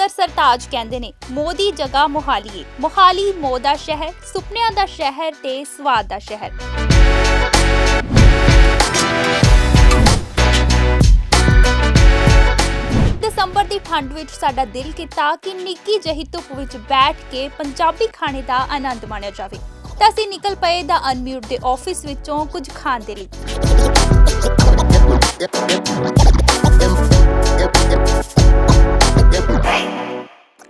ਸੁਰਿੰਦਰ ਸਰਤਾਜ ਕਹਿੰਦੇ ਨੇ ਮੋਦੀ ਜਗ੍ਹਾ ਮੋਹਾਲੀ ਮੋਹਾਲੀ ਮੋਹ ਦਾ ਸ਼ਹਿਰ, ਸੁਪਨਿਆਂ ਦਾ ਸ਼ਹਿਰ ਤੇ ਸਵਾਦ ਦਾ ਸ਼ਹਿਰ। ਦਸੰਬਰ ਦੀ ਠੰਡ ਵਿੱਚ ਸਾਡਾ ਦਿਲ ਕੀਤਾ ਕਿ ਨਿੱਕੀ ਜਿਹੀ ਧੁੱਪ ਵਿੱਚ ਬੈਠ ਕੇ ਪੰਜਾਬੀ ਖਾਣੇ ਦਾ ਆਨੰਦ ਮਾਣਿਆ ਜਾਵੇ। ਤਾਂ ਅਸੀਂ ਨਿਕਲ ਪਏ ਦਾ ਅਨਮਿਊਟ ਦੇ ਆਫਿਸ ਵਿੱਚੋਂ ਕੁਝ ਖਾਣ ਦੇ ਲਈ।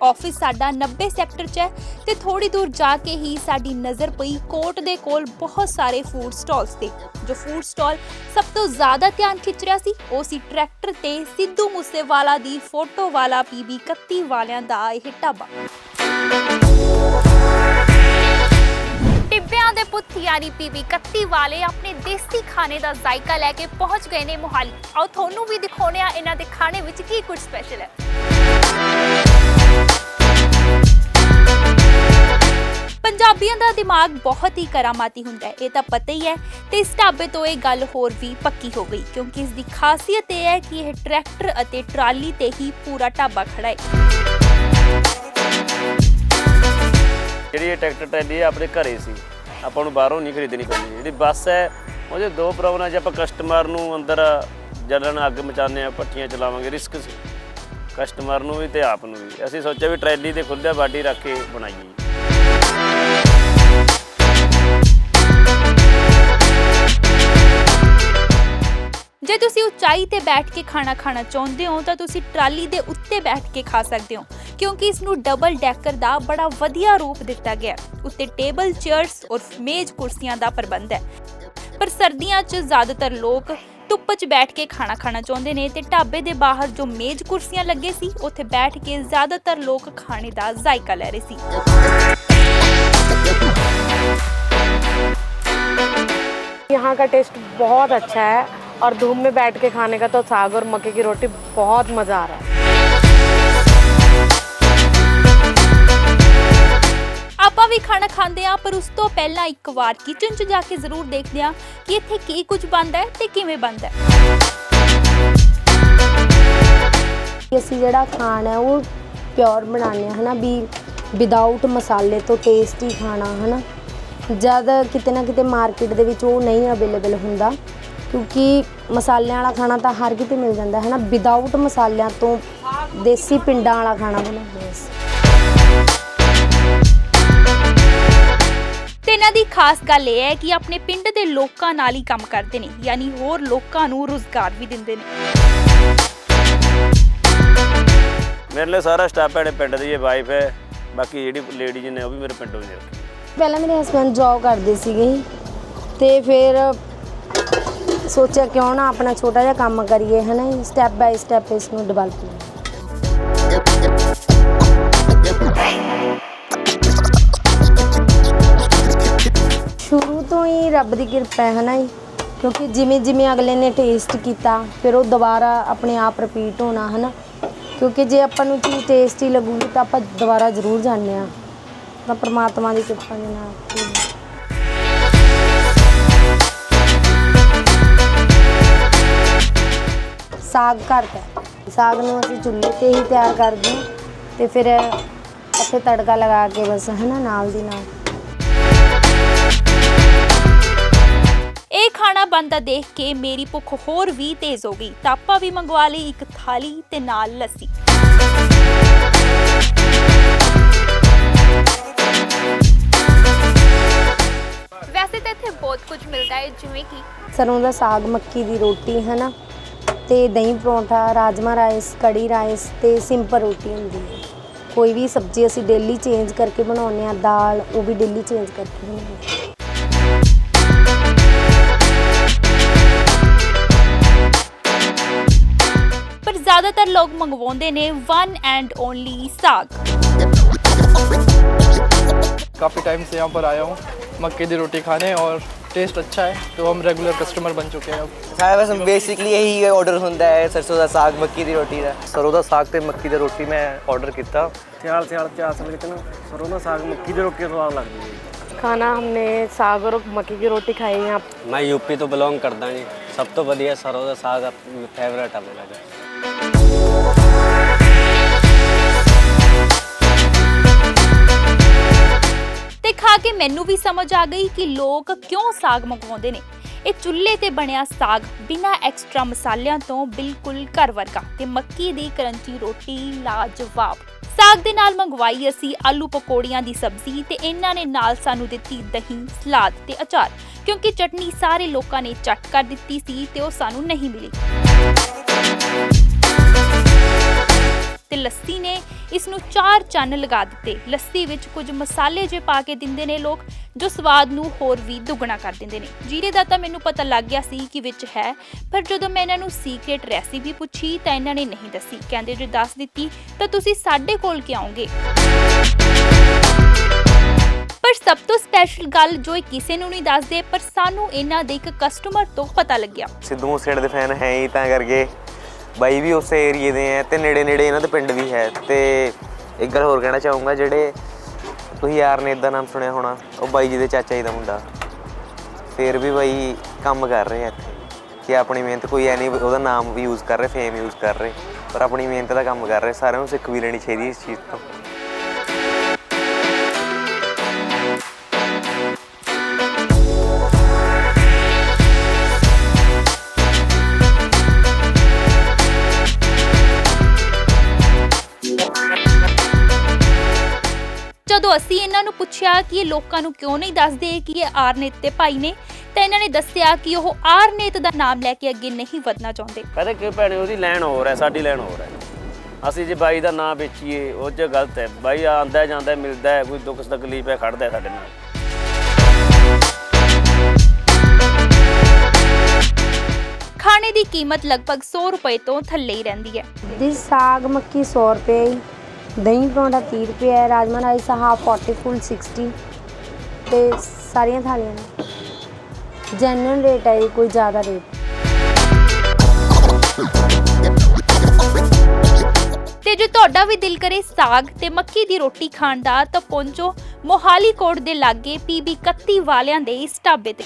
ਆਫਿਸ ਸਾਡਾ 90 ਸੈਕਟਰ 'ਚ ਹੈ ਤੇ ਥੋੜੀ ਦੂਰ ਜਾ ਕੇ ਹੀ ਸਾਡੀ ਨਜ਼ਰ ਪਈ ਕੋਰਟ ਦੇ ਕੋਲ ਬਹੁਤ ਸਾਰੇ ਫੂਡ ਸਟਾਲਸ ਤੇ, ਜੋ ਫੂਡ ਸਟਾਲ ਸਭ ਤੋਂ ਜ਼ਿਆਦਾ ਧਿਆਨ ਖਿੱਚ ਰਿਹਾ ਸੀ, ਉਹ ਸੀ ਟਰੈਕਟਰ ਤੇ ਸਿੱਧੂ ਮੂਸੇਵਾਲਾ ਦੀ ਫੋਟੋ ਵਾਲਾ ਪੀਬੀ 31 ਵਾਲਿਆਂ ਦਾ ਇਹ ਢਾਬਾ। ਟਿੱਬਿਆਂ ਦੇ ਪੁੱਤ ਯਾਨੀ ਪੀਬੀ 31 ਵਾਲੇ ਆਪਣੇ ਦੇਸੀ ਖਾਣੇ ਦਾ ਜ਼ਾਇਕਾ ਲੈ ਕੇ ਪਹੁੰਚ ਗਏ ਨੇ ਮੋਹਾਲੀ। ਆਓ ਤੁਹਾਨੂੰ ਵੀ ਦਿਖਾਉਣੇ ਆ ਇਹਨਾਂ ਦੇ ਖਾਣੇ ਵਿੱਚ ਕੀ ਕੁਝ ਸਪੈਸ਼ਲ ਹੈ। ਪੰਜਾਬੀਆਂ ਦਾ ਦਿਮਾਗ ਬਹੁਤ ਹੀ ਕਰਾਮਾਤੀ ਹੁੰਦਾ ਹੈ, ਇਹ ਤਾਂ ਪਤਾ ਹੀ ਹੈ। ਤੇ ਇਸ ਢਾਬੇ ਤੋਂ ਇਹ ਗੱਲ ਹੋਰ ਵੀ ਪੱਕੀ ਹੋ ਗਈ, ਕਿਉਂਕਿ ਇਸ ਦੀ ਖਾਸੀਅਤ ਇਹ ਹੈ ਕਿ ਇਹ ਟਰੈਕਟਰ ਅਤੇ ਟਰਾਲੀ ਤੇ ਹੀ ਪੂਰਾ ਢਾਬਾ ਖੜਾ ਹੈ। ਜਿਹੜੀ ਇਹ ਟਰੈਕਟਰ ਟਰੈਲੀ ਹੈ ਆਪਣੇ ਘਰੇ ਸੀ, ਆਪਾਂ ਨੂੰ ਬਾਹਰੋਂ ਨਹੀਂ ਖਰੀਦਣੀ ਪੈਂਦੀ। ਜਿਹੜੀ ਬੱਸ ਹੈ, ਉਹਦੇ ਦੋ ਪ੍ਰੋਬਲਮ ਜੇ ਆਪਾਂ ਕਸਟਮਰ ਨੂੰ ਅੰਦਰ ਜਲਣ, ਅੱਗ ਮਚਾਉਂਦੇ ਆ ਪੱਟੀਆਂ ਚਲਾਵਾਂਗੇ ਰਿਸਕ ਸੀ। ਕਸਟਮਰ ਨੂੰ ਵੀ ਤੇ ਆਪ ਨੂੰ ਵੀ। ਅਸੀਂ ਸੋਚਿਆ ਵੀ ਟਰੈਲੀ ਤੇ ਖੁੱਲਿਆ ਬਾਡੀ ਰੱਖ ਕੇ ਬਣਾਈਏ। ਤੁਸੀਂ ਉਚਾਈ ਤੇ ਬੈਠ ਕੇ ਖਾਣਾ ਖਾਣਾ ਚਾਹੁੰਦੇ ਹੋ ਤਾਂ ਤੁਸੀਂ ਟਰਾਲੀ ਦੇ ਉੱਤੇ ਬੈਠ ਕੇ ਖਾ ਸਕਦੇ ਹੋ ਕਿਉਂਕਿ ਇਸ ਨੂੰ ਡਬਲ ਡੈਕਰ ਦਾ ਬੜਾ ਵਧੀਆ ਰੂਪ ਦਿੱਤਾ ਗਿਆ ਹੈ। ਉੱਤੇ ਟੇਬਲ ਚੇਅਰਸ ਔਰ ਮੇਜ਼ ਕੁਰਸੀਆਂ ਦਾ ਪ੍ਰਬੰਧ ਹੈ ਪਰ ਸਰਦੀਆਂ 'ਚ ਜ਼ਿਆਦਾਤਰ ਲੋਕ ਧੁੱਪ 'ਚ ਬੈਠ ਕੇ ਖਾਣਾ ਖਾਣਾ ਚਾਹੁੰਦੇ ਨੇ ਤੇ ਢਾਬੇ ਦੇ ਬਾਹਰ ਜੋ ਮੇਜ਼ ਕੁਰਸੀਆਂ ਲੱਗੇ ਸੀ ਉੱਥੇ ਬੈਠ ਕੇ ਜ਼ਿਆਦਾਤਰ ਲੋਕ ਖਾਣੇ ਦਾ ਜ਼ਾਇਕਾ ਲੈ ਰਹੇ ਸੀ यहाँ का टेस्ट बहुत अच्छा है और धूप में बैठ के खाने का तो साग और मक्के की रोटी बहुत मज़ा आ रहा है ਆਪਾਂ ਵੀ ਖਾਣਾ ਖਾਂਦੇ ਆ ਪਰ ਉਸ ਤੋਂ ਪਹਿਲਾਂ ਇੱਕ ਵਾਰ ਕਿਚਨ 'ਚ ਜਾ ਕੇ ਜ਼ਰੂਰ ਦੇਖਦੇ ਆ ਕਿ ਇੱਥੇ ਕੀ ਕੁਝ ਬਣਦਾ ਹੈ ਤੇ ਕਿਵੇਂ ਬਣਦਾ ਹੈ ਕਿ ਅਸੀਂ ਜਿਹੜਾ ਖਾਣਾ ਹੈ ਉਹ ਪਿਓਰ ਬਣਾਉਂਦੇ ਹਾਂ ਹਨਾ ਵੀ ਵਿਦਆਊਟ ਮਸਾਲੇ ਤੋਂ ਟੇਸਟੀ ਖਾਣਾ ਹਨਾ ਜਦ ਕਿਤੇ ਨਾ ਕਿਤੇ ਮਾਰਕੀਟ ਦੇ ਵਿੱਚ ਉਹ ਨਹੀਂ ਅਵੇਲੇਬਲ ਹੁੰਦਾ ਕਿਉਂਕਿ ਮਸਾਲਿਆਂ ਵਾਲਾ ਖਾਣਾ ਤਾਂ ਹਰ ਕਿਤੇ ਮਿਲ ਜਾਂਦਾ ਹੈ ਹਨਾ ਵਿਦਆਊਟ ਮਸਾਲਿਆਂ ਤੋਂ ਦੇਸੀ ਪਿੰਡਾਂ ਵਾਲਾ ਖਾਣਾ ਬਣਾਉਂਦੇ ਹਾਂ ਅਸੀਂ। ਤੇ ਇਹਨਾਂ ਦੀ ਖਾਸ ਗੱਲ ਇਹ ਹੈ ਕਿ ਆਪਣੇ ਪਿੰਡ ਦੇ ਲੋਕਾਂ ਨਾਲ ਹੀ ਕੰਮ ਕਰਦੇ ਨੇ ਯਾਨੀ ਹੋਰ ਲੋਕਾਂ ਨੂੰ ਰੁਜ਼ਗਾਰ ਵੀ ਦਿੰਦੇ ਨੇ। ਮੇਰੇ ਲਈ ਸਾਰਾ ਸਟਾਫ ਹੈ ਪਿੰਡ ਦੀ ਇਹ ਵਾਈਫ ਹੈ ਬਾਕੀ ਜਿਹੜੀ ਲੇਡੀਜ਼ ਨੇ ਉਹ ਵੀ ਮੇਰੇ ਪਿੰਡੋਂ ਹੀ ਨੇ। ਪਹਿਲਾਂ ਮੇਰੇ ਹਸਬੰਡ ਜੌਬ ਕਰਦੇ ਸੀਗੇ ਤੇ ਫਿਰ ਸੋਚਿਆ ਕਿਉਂ ਨਾ ਆਪਣਾ ਛੋਟਾ ਜਿਹਾ ਕੰਮ ਕਰੀਏ, ਹਨਾ ਸਟੈਪ ਬਾਈ ਸਟੈਪ ਇਸ ਨੂੰ ਡਿਵੈਲਪ ਸ਼ੁਰੂ ਤੋਂ ਹੀ ਰੱਬ ਦੀ ਕਿਰਪਾ ਹੈ, ਹਨਾ ਜੀ? ਕਿਉਂਕਿ ਜਿਵੇਂ ਜਿਵੇਂ ਅਗਲੇ ਨੇ ਟੇਸਟ ਕੀਤਾ, ਫਿਰ ਉਹ ਦੁਬਾਰਾ ਆਪਣੇ ਆਪ ਰਿਪੀਟ ਹੋਣਾ, ਹਨਾ? ਕਿਉਂਕਿ ਜੇ ਆਪਾਂ ਨੂੰ ਚੀਜ਼ ਟੇਸਟੀ ਲੱਗੂਗੀ ਤਾਂ ਆਪਾਂ ਦੁਬਾਰਾ ਜ਼ਰੂਰ ਜਾਂਦੇ ਆ ਤਾਂ ਪ੍ਰਮਾਤਮਾ ਦੀ ਕਿਰਪਾ ਦੇ ਨਾਲ। ਸਾਗ ਘਰ ਦਾ ਹੈ। ਸਾਗ ਨੂੰ ਅਸੀਂ ਚੁੱਲ੍ਹੇ ਤੇ ਹੀ ਤਿਆਰ ਕਰਦੇ ਹਾਂ ਤੇ ਫਿਰ ਇੱਥੇ ਤੜਕਾ ਲਗਾ ਕੇ ਬਸ ਹਨਾ ਨਾਲ ਦੀ ਨਾਲ। ਇਹ ਖਾਣਾ ਬਣਦਾ ਦੇਖ ਕੇ ਮੇਰੀ ਭੁੱਖ ਹੋਰ ਵੀ ਤੇਜ਼ ਹੋ ਗਈ। ਤਾਂ ਆਪਾਂ ਵੀ ਮੰਗਵਾ ਲਈ ਇੱਕ ਥਾਲੀ ਤੇ ਨਾਲ ਲੱਸੀ। ਵੈਸੇ ਤਾਂ ਇੱਥੇ ਬਹੁਤ ਕੁਝ ਮਿਲਦਾ ਹੈ ਜਿਵੇਂ ਕਿ ਸਰੋਂ ਦਾ ਸਾਗ ਮੱਕੀ ਦੀ ਰੋਟੀ ਹਨਾ। ਤੇ ਦਹੀਂ ਪਰੌਂਠਾ ਰਾਜਮਾ ਰਾਈਸ ਕੜੀ ਰਾਈਸ ਤੇ ਸਿੰਪਲ ਰੋਟੀ ਹੁੰਦੀ ਹੈ ਕੋਈ ਵੀ ਸਬਜ਼ੀ ਅਸੀਂ ਡੇਲੀ ਚੇਂਜ ਕਰਕੇ ਬਣਾਉਂਦੇ ਆ ਦਾਲ ਉਹ ਵੀ ਡੇਲੀ ਚੇਂਜ ਕਰਕੇ ਬਣਾਉਂਦੇ ਹਾਂ ਪਰ ਜ਼ਿਆਦਾਤਰ ਲੋਕ ਮੰਗਵਾਉਂਦੇ ਨੇ ਵਨ ਐਂਡ ਓਨਲੀ ਸਾਗ काफ़ी टाइम से यहाँ पर आया हूँ मक्के की रोटी खाने और टेस्ट अच्छा है तो हम रेगुलर कस्टमर बन चुके हैं अब ਸਾਰਾ ਬਸ ਬੇਸਿਕਲੀ ਇਹੀ ਆਰਡਰ ਹੁੰਦਾ ਹੈ ਸਰਸੋਂ ਦਾ ਸਾਗ ਮੱਕੀ ਦੀ ਰੋਟੀ ਦਾ ਸਰੋਂ ਦਾ ਸਾਗ ਤੇ ਮੱਕੀ ਦੀ ਰੋਟੀ ਮੈਂ ਆਰਡਰ ਕੀਤਾ ਸਿਆਲ ਸਿਆਲ ਚ ਅਸਲ ਵਿੱਚ ਨਾ ਸਰੋਂ ਦਾ ਸਾਗ ਮੱਕੀ ਦੀ ਰੋਟੀ ਸਵਾਦ ਲੱਗਦੀ ਹੈ खाना हमने साग और मक्के की रोटी खाई है यहाँ ਮੈਂ ਯੂਪੀ ਤੋਂ ਬਿਲੋਂਗ ਕਰਦਾ ਜੀ ਸਭ ਤੋਂ ਵਧੀਆ ਸਰੋਂ ਦਾ ਸਾਗ ਫੇਵਰਟ ਆ ਮੇਰਾ ਜੀ ਕੇ ਮੈਨੂੰ ਵੀ ਸਮਝ ਆ ਗਈ ਕਿ ਲੋਕ ਕਿਉਂ ਸਾਗ ਮੰਗਵਾਉਂਦੇ ਨੇ। ਇਹ ਚੁੱਲ੍ਹੇ ਤੇ ਬਣਿਆ ਸਾਗ ਬਿਨਾਂ ਐਕਸਟਰਾ ਮਸਾਲਿਆਂ ਤੋਂ ਬਿਲਕੁਲ ਘਰ ਵਰਗਾ ਤੇ ਮੱਕੀ ਦੀ ਕਰੰਚੀ ਰੋਟੀ ਲਾਜਵਾਬ। ਸਾਗ ਦੇ ਨਾਲ ਮੰਗਵਾਈ ਅਸੀਂ ਆਲੂ ਪਕੌੜੀਆਂ ਦੀ ਸਬਜ਼ੀ ਤੇ ਇਹਨਾਂ ਨੇ ਨਾਲ ਸਾਨੂੰ ਦਿੱਤੀ ਦਹੀਂ, ਸਲਾਦ ਤੇ ਅਚਾਰ, ਕਿਉਂਕਿ ਚਟਨੀ ਸਾਰੇ ਲੋਕਾਂ ਨੇ ਚੱਟ ਕਰ ਦਿੱਤੀ ਸੀ ਤੇ ਉਹ ਸਾਨੂੰ ਨਹੀਂ ਮਿਲੀ। ਤੇ ਲੱਸੀ ਨੇ ਇਸ ਨੂੰ ਚਾਰ ਚੰਨ ਲਗਾ ਦਿੱਤੇ। ਲੱਸੀ ਵਿੱਚ ਕੁਝ ਮਸਾਲੇ ਜੇ ਪਾ ਕੇ ਦਿੰਦੇ ਨੇ ਲੋਕ, ਜੋ ਸਵਾਦ ਨੂੰ ਹੋਰ ਵੀ ਦੁੱਗਣਾ ਕਰ ਦਿੰਦੇ ਨੇ। ਜੀਰੇ ਦਾ ਤਾਂ ਮੈਨੂੰ ਪਤਾ ਲੱਗ ਗਿਆ ਸੀ ਕਿ ਵਿੱਚ ਹੈ, ਪਰ ਜਦੋਂ ਮੈਂ ਇਹਨਾਂ ਨੂੰ ਸੀਕ੍ਰੇਟ ਰੈਸਿਪੀ ਪੁੱਛੀ ਤਾਂ ਇਹਨਾਂ ਨੇ ਨਹੀਂ ਦੱਸੀ। ਕਹਿੰਦੇ ਜੇ ਦੱਸ ਦਿੱਤੀ ਤਾਂ ਤੁਸੀਂ ਸਾਡੇ ਕੋਲ ਕਿ ਆਉਂਗੇ ਪਰ ਸਭ ਤੋਂ ਸਪੈਸ਼ਲ ਗੱਲ ਜੋ ਇਹ ਕਿਸੇ ਨੂੰ ਨਹੀਂ ਦੱਸਦੇ, ਪਰ ਸਾਨੂੰ ਇਹਨਾਂ ਦੇ ਇੱਕ ਕਸਟਮਰ ਤੋਂ ਪਤਾ ਲੱਗਿਆ। ਸਿੱਧੂ ਮੂਸੇਵਾਲੇ ਦੇ ਫੈਨ ਹੈ ਹੀ ਤਾਂ ਕਰਕੇ। ਬਾਈ ਵੀ ਉਸੇ ਏਰੀਏ ਦੇ ਹੈ ਤੇ ਨੇੜੇ ਨੇੜੇ ਇਹਨਾਂ ਦੇ ਪਿੰਡ ਵੀ ਹੈ ਤੇ ਇੱਕ ਗੱਲ ਹੋਰ ਕਹਿਣਾ ਚਾਹੂੰਗਾ, ਜਿਹੜੇ ਤੁਸੀਂ ਯਾਰ ਨੇ ਇਦਾਂ ਨਾਮ ਸੁਣਿਆ ਹੋਣਾ, ਉਹ ਬਾਈ ਜੀ ਦੇ ਚਾਚਾ ਜੀ ਦਾ ਮੁੰਡਾ। ਫਿਰ ਵੀ ਬਾਈ ਕੰਮ ਕਰ ਰਹੇ ਆ ਇੱਥੇ। ਕਿ ਆਪਣੀ ਮਿਹਨਤ ਕੋਈ ਐ ਨਹੀਂ, ਉਹਦਾ ਨਾਮ ਵੀ ਯੂਜ਼ ਕਰ ਰਹੇ ਫੇਮ ਯੂਜ਼ ਕਰ ਰਹੇ, ਪਰ ਆਪਣੀ ਮਿਹਨਤ ਦਾ ਕੰਮ ਕਰ ਰਹੇ, ਸਾਰਿਆਂ ਨੂੰ ਸਿੱਖ ਵੀ ਲੈਣੀ ਚਾਹੀਦੀ ਇਸ ਚੀਜ਼ ਤੋਂ। ਜਦੋਂ ਅਸੀਂ ਇਹਨਾਂ ਨੂੰ ਪੁੱਛਿਆ ਕਿ ਇਹ ਲੋਕਾਂ ਨੂੰ ਕਿਉਂ ਨਹੀਂ ਦੱਸਦੇ ਕਿ ਇਹ ਆਰਨੇਤ ਦੇ ਭਾਈ ਨੇ ਤਾਂ ਇਹਨਾਂ ਨੇ ਦੱਸਿਆ ਕਿ ਉਹ ਆਰਨੇਤ ਦਾ ਨਾਮ ਲੈ ਕੇ ਅੱਗੇ ਨਹੀਂ ਵਧਣਾ ਚਾਹੁੰਦੇ। ਪਤਾ ਕਿ ਭੈਣੇ ਉਹਦੀ ਲੈਣ ਹੋਰ ਹੈ ਸਾਡੀ ਲੈਣ ਹੋਰ ਹੈ। ਅਸੀਂ ਜੇ ਬਾਈ ਦਾ ਨਾਂ ਵੇਚੀਏ ਉਹ 'ਚ ਗਲਤ ਹੈ। ਬਾਈ ਆਂਦਾ ਜਾਂਦਾ ਮਿਲਦਾ ਹੈ ਕੋਈ ਦੁੱਖ ਤਕਲੀਫ ਹੈ ਖੜਦਾ ਹੈ ਸਾਡੇ ਨਾਲ। ਖਾਣੇ ਦੀ ਕੀਮਤ ਲਗਭਗ 100 ਰੁਪਏ ਤੋਂ ਥੱਲੇ ਹੀ ਰਹਿੰਦੀ ਹੈ। ਦੀ ਸਾਗ ਮੱਕੀ 100 ਰੁਪਏ ਹੀ, ਦਹੀਂ ਪਰੌਂਠਾ 30 ਰੁਪਏ ਹੈ ਰਾਜਮਾ ਰਾਈਸ ਹਾਫ 40 ਫੁੱਲ 60 ਤੇ ਸਾਰੀਆਂ ਥਾਲੀਆਂ ਨੇ। ਜੈਨੂਅਲ ਰੇਟ ਹੈ ਜੀ, ਕੋਈ ਜ਼ਿਆਦਾ ਰੇਟ ਤੇ ਜੇ ਤੁਹਾਡਾ ਵੀ ਦਿਲ ਕਰੇ ਸਾਗ ਤੇ ਮੱਕੀ ਦੀ ਰੋਟੀ ਖਾਣ ਦਾ ਤਾਂ ਪਹੁੰਚੋ ਮੋਹਾਲੀ ਕੋਟ ਦੇ ਲਾਗੇ ਪੀਬੀ 31 ਵਾਲਿਆਂ ਦੇ ਇਸ ਢਾਬੇ ਤੇ।